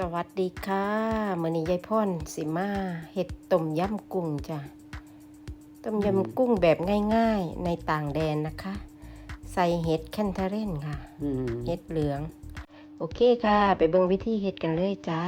สวัสดีค่ะมื้อนี้ยายพ่อนสิมาเห็ดต้มยำกุ้งจ้ะต้มยำกุ้งแบบง่ายๆในต่างแดนนะคะ ใส่เห็ดแคนเทเรนค่ะเห็ดเหลือง โอเคค่ะ ไปเบิ่งวิธีเห็ดกันเลยจ้า